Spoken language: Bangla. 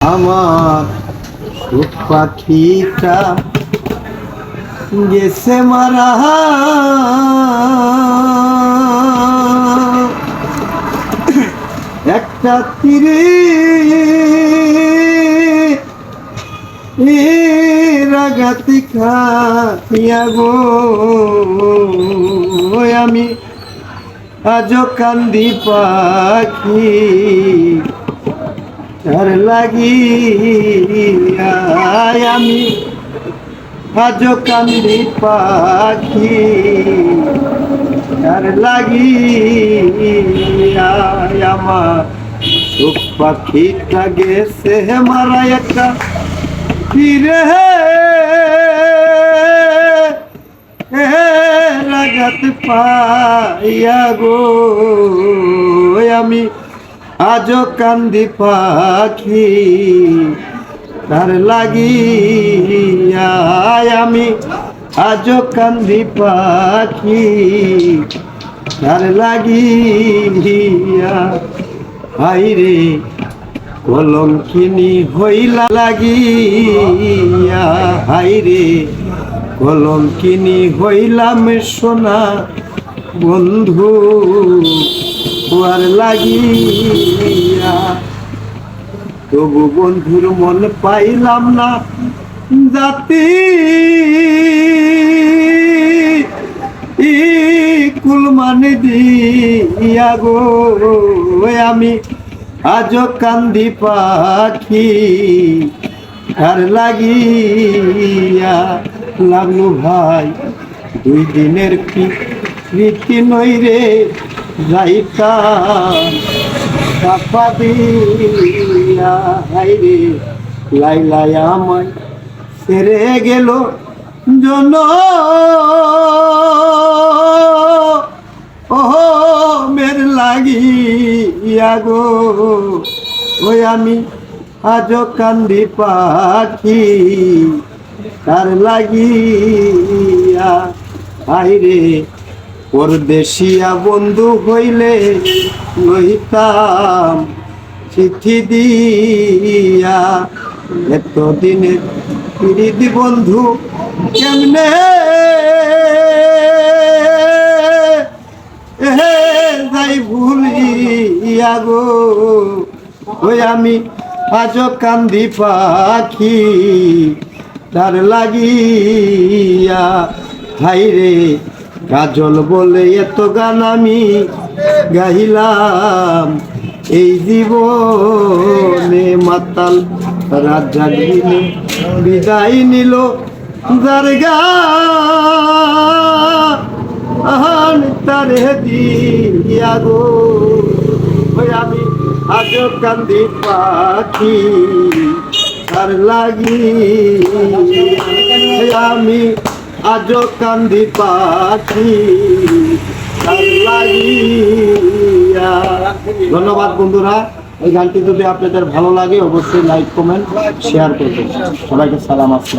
আমার সুখ পাখিটা গেছে মারা। একটা তীরে রাগাতি খাইয়া গো। আমি আজ কান্দি পাখি। তার লাগিয়া আমি আজ কান্দি পাখি। তার লাগিয়া আমার সুখ পাখিটা গেছে মারা একটা ফিরে। রাগাত পাইয়া গো আমি আজও কান্দি পাখি, তার লাগিয়া আমি আজও কান্দি পাখি, তার লাগিয়া হাইরে কলঙ্কিনী হইলা লাগিয়া হাইরে কলঙ্কিনী হইলাম সোনা বন্ধু। আর লাগিয়া। তবু বন্ধুর মন পাইলাম না জাতি। কুলমানে দিয়া গো আমি। আজ কান্দি পাখি। আর লাগিয়া লাগল ভাই। দুই দিনের প্রীতি নই রে? যাইতাম চাপা দিয়া রে লাইলাই আমায় সেরে গেল জন ও মের লাগিয়া গো ওই আমি আজ কান্দি পাখি তার লাগিয়া আইরে পরদেশিয়া বন্ধু হইলে লইতাম চিঠি দিয়া। এতদিনে পিরিতি বন্ধু কেমনে? যাই ভুলিয়া গো, ওই আমি আজ কান্দি পাখি, তার লাগিয়া হাইরে কাজল বলে এত গান আমি গাহিলাম এই জীবনে মাতাল রাজা দিনে বিদায় নিল দারগা আহান তারে দিয়া গো আমি আজ কান্দি পাখি তার লাগি। আমি আজ কান্দি পাখি ধন্যবাদ বন্ধুরা, এই গানটি যদি আপনাদের ভালো লাগে, অবশ্যই লাইক কমেন্ট শেয়ার করবেন। সবাইকে সালাম, আসসালাম।